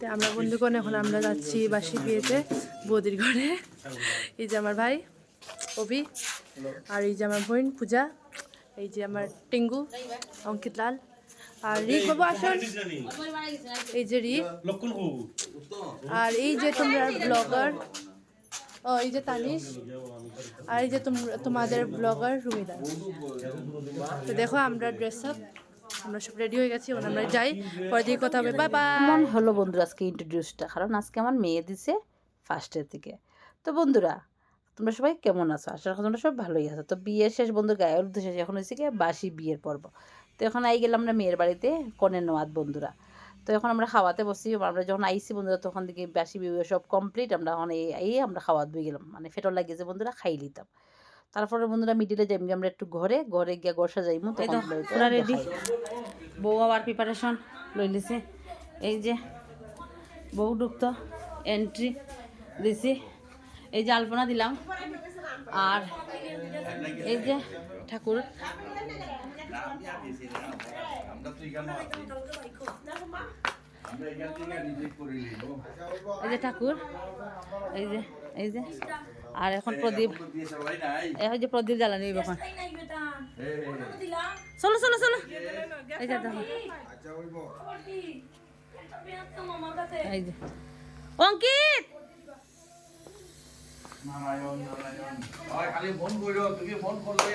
তো আমরা বন্ধুগণ এখন আমরা যাচ্ছি বাসি বিয়েতে বৌদির ঘরে। এই যে আমার ভাই, অভি, আর এই যে আমার বোন, পূজা, এই যে আমার টিঙ্গু, অঙ্কিত লাল, আর রিক বাবু আসুন। এই যে রিক, আর এই যে তোমরা ব্লগার, ও, এই যে তানিশ, আর এই যে তোম- তোমাদের ব্লগার রুমিদা তো দেখো আমরা ড্রেস আপ আমরা সব রেডি হয়ে গেছি আমরা যাই। পরে দিয়ে কথা হবে। বাই বাই কেমন হলো বন্ধুরা আজকে ইন্ট্রোডিউসটা কারণ আজকে আমার মেয়ে দিছে ফার্স্টের থেকে তো বন্ধুরা, তোমরা সবাই কেমন আছো? আশা করি তোমরা সব ভালোই আছো। তো বিয়ের শেষ বন্ধু গায়ে হলুদ শেষ, এখন হয়েছে কি বাসি বিয়ের পর্ব। তো এখন আই গেলাম আমরা মেয়ের বাড়িতে, কনের নোয়াদ বন্ধুরা। তো এখন আমরা খাওয়াতে বসি আমরা যখন আইসি বন্ধুরা, তখন থেকে বাসি বিয়ে সব কমপ্লিট আমরা এখন এই আমরা খাওয়াত বই গেলাম। মানে ফেটল লাগিয়েছে বন্ধুরা, খাই লিতাম। তারপরে বন্ধুরা মিডিলে যাইম আমরা একটু ঘরে ঘরে গিয়া গোসা যাইমু তখন পুরা রেডি বউ আবার প্রিপারেশন লই লিছে এই যে বউ ঢুকতো এন্ট্রি দিছি। এই যে আলপনা দিলাম। আর এই যে ঠাকুর। এই যে ঠাকুর। এই যে এই যে আর এখন প্রদীপ। এই যে প্রদীপ জ্বালানি এখন। চলো চলো চলো। এই যে এই যে অঙ্কিত!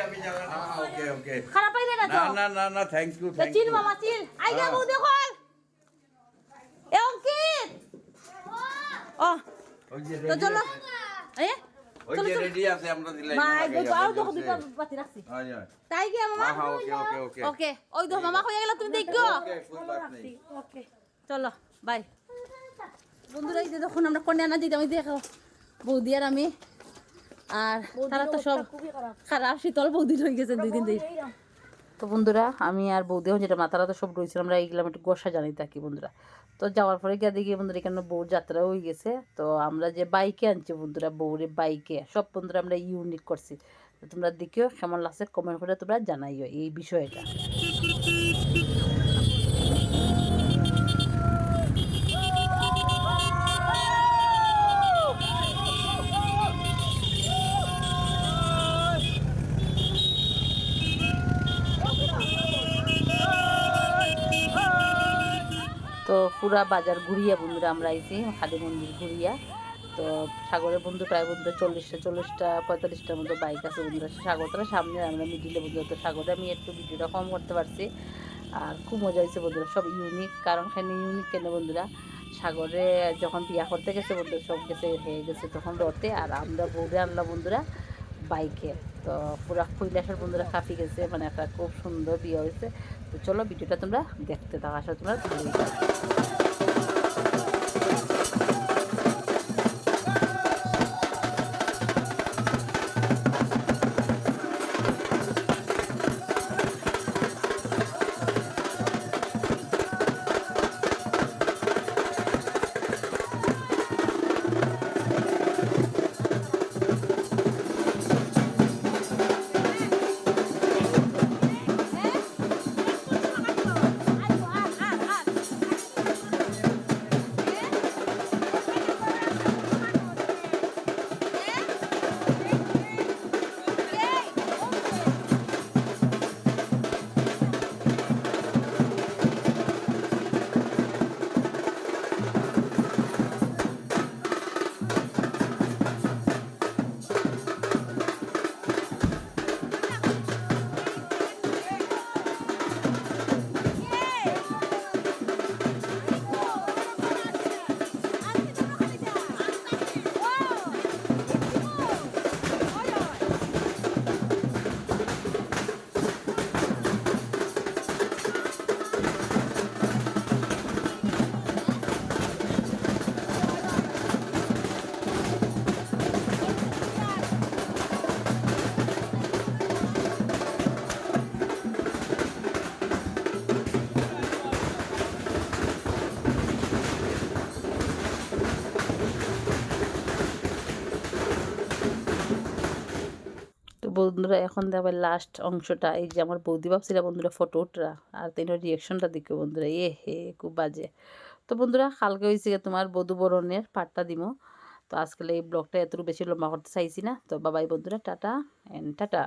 আমি জানা না ওকে ওকে। খারাপ পাইলে না তো? না না না না থ্যাংক ইউ থ্যাংক ইউ মামা চিল আই যা দেখো অঙ্কিত! ও! তো চলো। এ? ওই যে রেডি আছে আমরা দিলাই মাই গো আও দেখো দুটো বাতি রাখছি। তাই কি মামা ওকে ওকে ওকে। ওকে ওই দেখো মামা কই গেল তুমি দেখো। ওকে কোই বাত নেই ওকে। চলো বাই বন্ধুরা এই যে যখন আমরা কন্যা না দিতাম ওই দেখো বৌদি আর আমি। আর তারা তো সব খারাপ। শীতল বৌদি হয়ে গেছে দুই দিন। তো বন্ধুরা আমি আর বৌদিও যেটা মাথারা তো সব রয়েছিলাম আমরা এইগুলাম একটু গোসা জানি থাকি বন্ধুরা। তো যাওয়ার পরে গিয়ে দেখি বন্ধুরা এখানে বউ যাত্রা হয়ে গেছে। তো আমরা যে বাইকে আনছি বন্ধুরা, বউরে বাইকে, সব বন্ধুরা আমরা ইউনিক করছি। তো তোমরা দেখিও কেমন লাগছে কমেন্ট করে তোমরা জানাইও এই বিষয়টা। তো পুরা বাজার ঘুরিয়া বন্ধুরা আমরা আইছি কালী মন্দির ঘুরিয়া। তো সাগরের বন্ধু, প্রায় বন্ধুরা চল্লিশটা চল্লিশটা, পঁয়তাল্লিশটার মতো বাইক আছে বন্ধুরা। সাগরটা সামনে আমরা মিডিলে বন্ধুরা, তো সাগরে আমি একটু ভিডিওটা কম করতে পারছি। আর খুব মজা হয়েছে বন্ধুরা, সব ইউনিক কারণ সেখানে ইউনিক কেন বন্ধুরা? সাগরে যখন বিয়া করতে গেছে বন্ধুরা, সব গেছে, হয়ে গেছে তখন রথে। আর আমরা বৌরে আনলাম বন্ধুরা বাইকে। তো পুরা কৈলাসের বন্ধুরা কাফি গেছে মানে একটা খুব সুন্দর বিয়ে হয়েছে। তো চলো, ভিডিওটা তোমরা দেখতে থাকো আসলে তোমরা বন্ধুরা, এখন আবার লাস্ট অংশটা, এই যে আমার বৌদি ভাবছিল বন্ধুরা ফটো উঠরা, আর তিনের রিয়াকশনটা দেখো বন্ধুরা, এ হে, খুব বাজে। তো বন্ধুরা, কালকে হয়েছে তোমার বধু বরণের পাটটা দিমো। তো আজকাল এই ব্লগটা এত বেশি লম্বা করতে চাইছি না। তো বাবাই বন্ধুরা, টাটা অ্যান্ড টাটা।